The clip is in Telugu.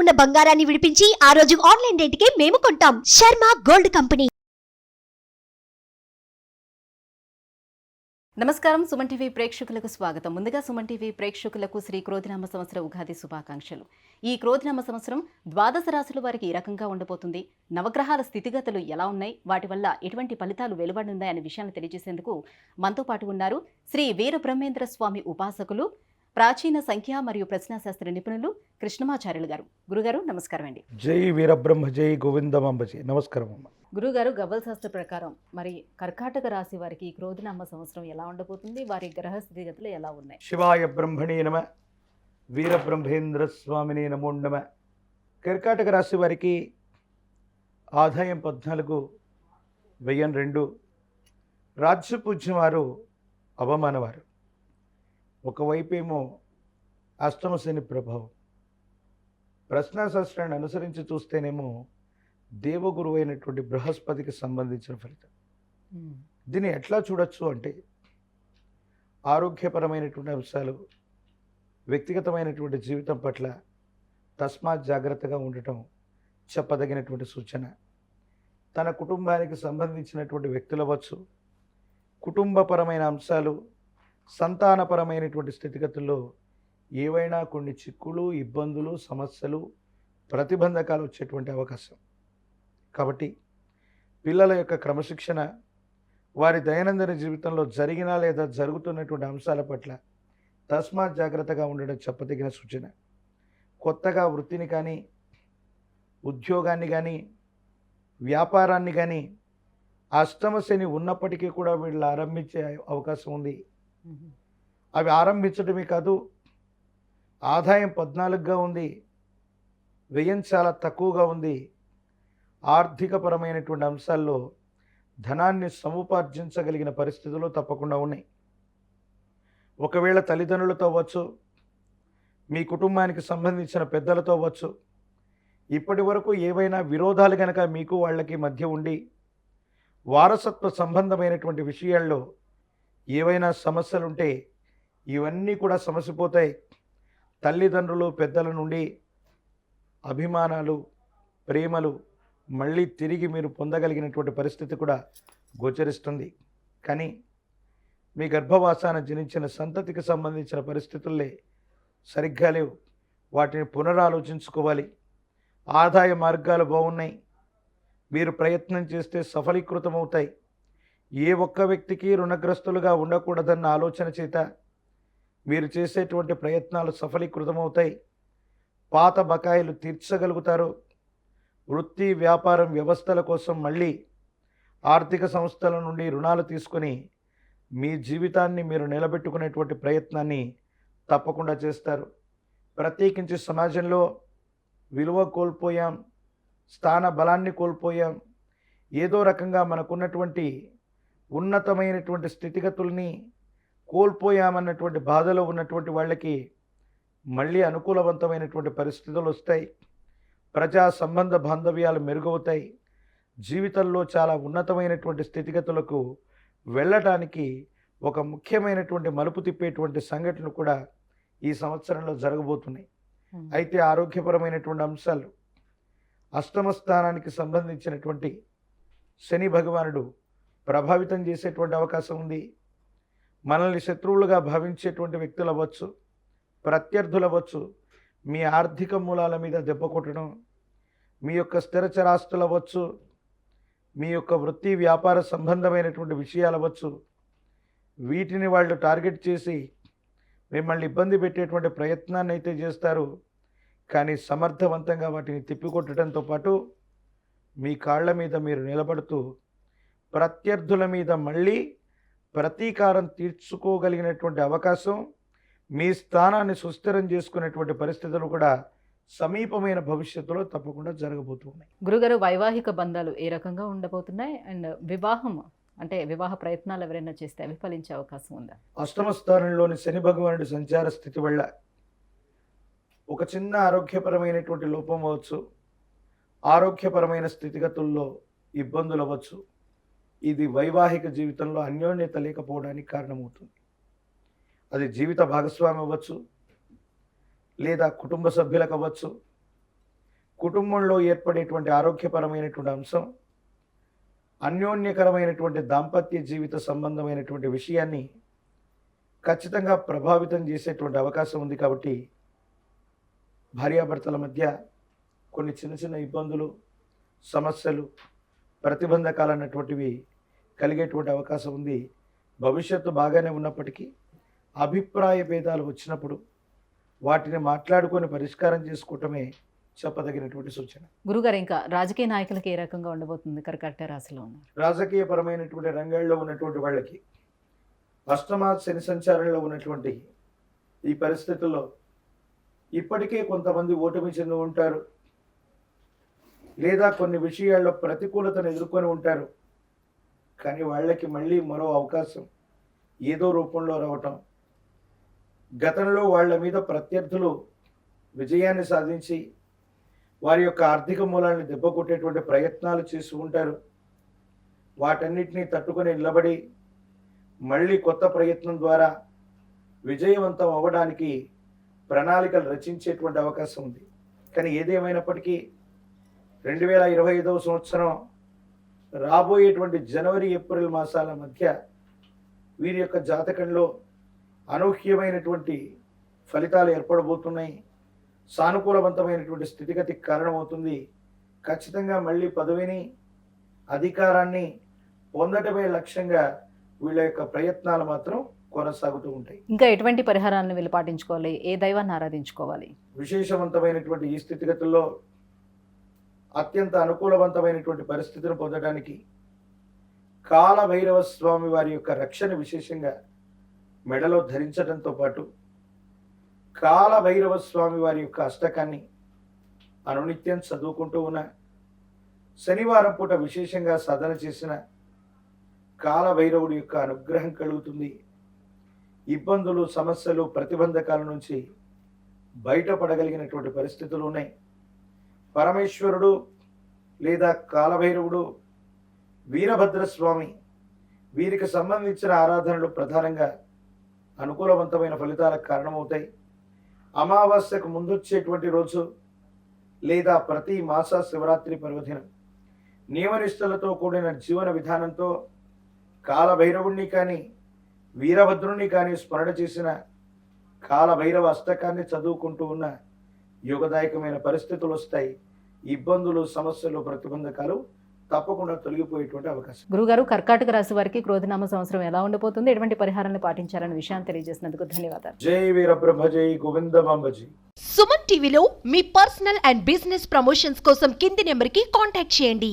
ఉన్న బంగారాన్ని విడిపించి ఆ రోజు ఆన్లైన్ రేటుకే మేము కొంటాం. Sharma gold company. నమస్కారం. సుమన్ టీవీ ప్రేక్షకులకు స్వాగతం. ముందుగా సుమన్ టీవీ ప్రేక్షకులకు శ్రీ క్రోధినామ సంవత్సర ఉగాది శుభాకాంక్షలు. ఈ క్రోధినామ సంవత్సరం ద్వాదశ రాశుల వారికి ఈ రకంగా ఉండబోతుంది? నవగ్రహాల స్థితిగతులు ఎలా ఉన్నాయి? వాటి వల్ల ఎటువంటి ఫలితాలు వెలువడున్నాయనే విషయాన్ని తెలియజేసేందుకు మనతో పాటు ఉన్నారు శ్రీ వీర బ్రహ్మేంద్ర స్వామి ఉపాసకులు ప్రాచీన సంఖ్య మరియు ప్రశ్నాశాస్త్ర నిపుణులు కృష్ణమాచార్యులు గారు. గురుగారు నమస్కారం అండి జై వీరబ్రహ్మ జై గోవిందమాంబజీ నమస్కారం అమ్మ. గురుగారు గవ్వల శాస్త్ర ప్రకారం మరి కర్కాటక రాశి వారికి క్రోధినామ సంవత్సరం ఎలా ఉండబోతుంది? వారి గ్రహ స్థితిగతులు ఎలా ఉన్నాయి? శివాయ బ్రహ్మణే నమ వీరబ్రహ్మేంద్ర స్వామిని నమో నమ. కర్కాటక రాశి వారికి ఆదాయం పద్నాలుగు వెయ్యం రెండు. రాజ్యపూజ్యం వారు అవమానవారు. ఒకవైపేమో అష్టమశని ప్రభావం. ప్రశ్నాశాస్త్రాన్ని అనుసరించి చూస్తేనేమో దేవగురువు అయినటువంటి బృహస్పతికి సంబంధించిన ఫలితం. దీన్ని ఎట్లా చూడొచ్చు అంటే ఆరోగ్యపరమైనటువంటి అంశాలు వ్యక్తిగతమైనటువంటి జీవితం పట్ల తస్మాత్ జాగ్రత్తగా ఉండటం చెప్పదగినటువంటి సూచన. తన కుటుంబానికి సంబంధించినటువంటి వ్యక్తులవచ్చు కుటుంబపరమైన అంశాలు సంతానపరమైనటువంటి స్థితిగతుల్లో ఏవైనా కొన్ని చిక్కులు ఇబ్బందులు సమస్యలు ప్రతిబంధకాలు వచ్చేటువంటి అవకాశం. కాబట్టి పిల్లల యొక్క క్రమశిక్షణ వారి దైనందిన జీవితంలో జరిగిన లేదా జరుగుతున్నటువంటి అంశాల పట్ల తస్మాత్ జాగ్రత్తగా ఉండడం చెప్పదగిన సూచన. కొత్తగా వృత్తిని కానీ ఉద్యోగాన్ని కానీ వ్యాపారాన్ని కానీ అష్టమ శని ఉన్నప్పటికీ కూడా వీళ్ళు ఆరంభించే అవకాశం ఉంది. అవి ఆరంభించడమే కాదు ఆదాయం పద్నాలుగుగా ఉంది వ్యయం చాలా తక్కువగా ఉంది. ఆర్థికపరమైనటువంటి అంశాల్లో ధనాన్ని సముపార్జించగలిగిన పరిస్థితులు తప్పకుండా ఉన్నాయి. ఒకవేళ తల్లిదండ్రులతో అవ్వచ్చు మీ కుటుంబానికి సంబంధించిన పెద్దలతో అవ్వచ్చు ఇప్పటి వరకు ఏవైనా విరోధాలు కనుక మీకు వాళ్ళకి మధ్య ఉండి వారసత్వ సంబంధమైనటువంటి విషయాల్లో ఏవైనా సమస్యలుంటే ఇవన్నీ కూడా సమసిపోతాయి. తల్లిదండ్రులు పెద్దల నుండి అభిమానాలు ప్రేమలు మళ్ళీ తిరిగి మీరు పొందగలిగినటువంటి పరిస్థితి కూడా గోచరిస్తుంది. కానీ మీ గర్భవాసాన జనించిన సంతతికి సంబంధించిన పరిస్థితుల్లే సరిగ్గా లేవు. వాటిని పునరాలోచించుకోవాలి. ఆదాయ మార్గాలు బాగున్నాయి. మీరు ప్రయత్నం చేస్తే సఫలీకృతమవుతాయి. ఏ ఒక్క వ్యక్తికి రుణగ్రస్తులుగా ఉండకూడదన్న ఆలోచన చేత మీరు చేసేటువంటి ప్రయత్నాలు సఫలీకృతమవుతాయి. పాత బకాయిలు తీర్చగలుగుతారు. వృత్తి వ్యాపారం వ్యవస్థల కోసం మళ్ళీ ఆర్థిక సంస్థల నుండి రుణాలు తీసుకొని మీ జీవితాన్ని మీరు నిలబెట్టుకునేటువంటి ప్రయత్నాన్ని తప్పకుండా చేస్తారు. ప్రత్యేకించి సమాజంలో విలువ కోల్పోయాం స్థాన బలాన్ని కోల్పోయాం ఏదో రకంగా మనకున్నటువంటి ఉన్నతమైనటువంటి స్థితిగతుల్ని కోల్పోయామన్నటువంటి బాధలో ఉన్నటువంటి వాళ్ళకి మళ్ళీ అనుకూలవంతమైనటువంటి పరిస్థితులు వస్తాయి. ప్రజా సంబంధ బాంధవ్యాలు మెరుగవుతాయి. జీవితంలో చాలా ఉన్నతమైనటువంటి స్థితిగతులకు వెళ్ళటానికి ఒక ముఖ్యమైనటువంటి మలుపు తిప్పేటువంటి సంఘటనలు కూడా ఈ సంవత్సరంలో జరగబోతున్నాయి. అయితే ఆరోగ్యపరమైనటువంటి అంశాలు అష్టమ స్థానానికి సంబంధించినటువంటి శని భగవానుడు ప్రభావితం చేసేటువంటి అవకాశం ఉంది. మనల్ని శత్రువులుగా భావించేటువంటి వ్యక్తులు అవ్వచ్చు ప్రత్యర్థులు అవ్వచ్చు మీ ఆర్థిక మూలాల మీద దెబ్బ కొట్టడం మీ యొక్క స్థిరచరాస్తులు అవ్వచ్చు మీ యొక్క వృత్తి వ్యాపార సంబంధమైనటువంటి విషయాలు అవ్వచ్చు. వీటిని వాళ్ళు టార్గెట్ చేసి మిమ్మల్ని ఇబ్బంది పెట్టేటువంటి ప్రయత్నాన్ని అయితే చేస్తారు. కానీ సమర్థవంతంగా వాటిని తిప్పికొట్టడంతో పాటు మీ కాళ్ళ మీద మీరు నిలబడుతూ ప్రత్యర్థుల మీద మళ్ళీ ప్రతీకారం తీర్చుకోగలిగినటువంటి అవకాశం మీ స్థానాన్ని సుస్థిరం చేసుకునేటువంటి పరిస్థితులు కూడా సమీపమైన భవిష్యత్తులో తప్పకుండా జరగబోతున్నాయి గురుగారు వైవాహిక బంధాలు ఏ రకంగా ఉండబోతున్నాయి? అండ్ వివాహం అంటే వివాహ ప్రయత్నాలు ఎవరైనా చేస్తే అవి ఫలించే అవకాశం ఉందా? అష్టమ స్థానంలోని శని భగవానుడి సంచార స్థితి వల్ల ఒక చిన్న ఆరోగ్యపరమైనటువంటి లోపం అవ్వచ్చు ఆరోగ్యపరమైన స్థితిగతుల్లో ఇబ్బందులు అవ్వచ్చు. ఇది వైవాహిక జీవితంలో అన్యోన్యత లేకపోవడానికి కారణమవుతుంది. అది జీవిత భాగస్వామి అవ్వచ్చు లేదా కుటుంబ సభ్యులకు అవ్వచ్చు. కుటుంబంలో ఏర్పడేటువంటి ఆరోగ్యపరమైనటువంటి అంశం అన్యోన్యకరమైనటువంటి దాంపత్య జీవిత సంబంధమైనటువంటి విషయాన్ని ఖచ్చితంగా ప్రభావితం చేసేటువంటి అవకాశం ఉంది కాబట్టి భార్యాభర్తల మధ్య కొన్ని చిన్న చిన్న ఇబ్బందులు సమస్యలు ప్రతిబంధకాలు అన్నటువంటివి కలిగేటువంటి అవకాశం ఉంది. భవిష్యత్తు బాగానే ఉన్నప్పటికీ అభిప్రాయ భేదాలు వచ్చినప్పుడు వాటిని మాట్లాడుకొని పరిష్కారం చేసుకోవటమే చెప్పదగినటువంటి సూచన. గురుగారు ఇంకా రాజకీయ నాయకులకి ఏ రకంగా ఉండబోతుంది? కర్కట రాశిలో ఉన్నారు. రాజకీయపరమైనటువంటి రంగాల్లో ఉన్నటువంటి వాళ్ళకి అష్టమ శని సంచారంలో ఉన్నటువంటి ఈ పరిస్థితుల్లో ఇప్పటికే కొంతమంది ఓటమి చెంది ఉంటారు. లేదా కొన్ని విషయాల్లో ప్రతికూలతను ఎదుర్కొని ఉంటారు. కానీ వాళ్ళకి మళ్ళీ మరో అవకాశం ఏదో రూపంలో రావటం. గతంలో వాళ్ళ మీద ప్రత్యర్థులు విజయాన్ని సాధించి వారి యొక్క ఆర్థిక మూలాన్ని దెబ్బకొట్టేటువంటి ప్రయత్నాలు చేస్తూ ఉంటారు. వాటన్నిటినీ తట్టుకొని నిలబడి మళ్ళీ కొత్త ప్రయత్నం ద్వారా విజయవంతం అవ్వడానికి ప్రణాళికలు రచించేటువంటి అవకాశం ఉంది. కానీ ఏదేమైనప్పటికీ రెండు వేల ఇరవై ఐదవ సంవత్సరం రాబోయేటువంటి జనవరి ఏప్రిల్ మాసాల మధ్య వీరి యొక్క జాతకంలో అనూహ్యమైనటువంటి ఫలితాలు ఏర్పడబోతున్నాయి. సానుకూలవంతమైనటువంటి స్థితిగతికి కారణమవుతుంది. ఖచ్చితంగా మళ్ళీ పదవిని అధికారాన్ని పొందటమే లక్ష్యంగా వీళ్ళ యొక్క ప్రయత్నాలు మాత్రం కొనసాగుతూ ఉంటాయి. ఇంకా ఎటువంటి పరిహారాలను వీళ్ళు పాటించుకోవాలి? ఏ దైవాన్ని ఆరాధించుకోవాలి? విశేషవంతమైనటువంటి ఈ స్థితిగతుల్లో అత్యంత అనుకూలవంతమైనటువంటి పరిస్థితిని పొందడానికి కాల భైరవ స్వామి వారి యొక్క రక్షణ విశేషంగా మెడలో ధరించడంతో పాటు కాల భైరవ స్వామి వారి యొక్క అష్టకాన్ని అనునిత్యం చదువుకుంటూ ఉన్న శనివారం పూట విశేషంగా సాధన చేసిన కాల భైరవుడి యొక్క అనుగ్రహం కలుగుతుంది. ఇబ్బందులు సమస్యలు ప్రతిబంధకాల నుంచి బయటపడగలిగినటువంటి పరిస్థితులు ఉన్నాయి. పరమేశ్వరుడు లేదా కాలభైరవుడు వీరభద్రస్వామి వీరికి సంబంధించిన ఆరాధనలు ప్రధానంగా అనుకూలవంతమైన ఫలితాలకు కారణమవుతాయి. అమావాస్యకు ముందొచ్చేటువంటి రోజు లేదా ప్రతి మాస శివరాత్రి పర్వదినం నియమనిష్టలతో కూడిన జీవన విధానంతో కాలభైరవుణ్ణి కానీ వీరభద్రుణ్ణి కానీ స్మరణ చేసిన కాలభైరవ అష్టకాన్ని చదువుకుంటూ ఉన్న యోగదాయకమైన పరిస్థితులు వస్తాయి ఇబ్బందులు సమస్యలు ప్రతిబంధకాలు తప్పకుండా తొలగిపోయేటువంటి అవకాశం. గురుగారు కర్కాటక రాశి వారికి క్రోధనామ సంవత్సరం ఎలా ఉండబోతుంది? ఎటువంటి పరిహారాన్ని పాటించాలనే విషయాన్ని తెలియజేసినందుకు ధన్యవాదాలు. జై వీరబ్రహ్మ జై గోవిందమాంబ జై సుమన్ టీవీలో మీ పర్సనల్ అండ్ బిజినెస్ ప్రమోషన్స్ కోసం కింది నెంబర్కి కాంటాక్ట్ చేయండి.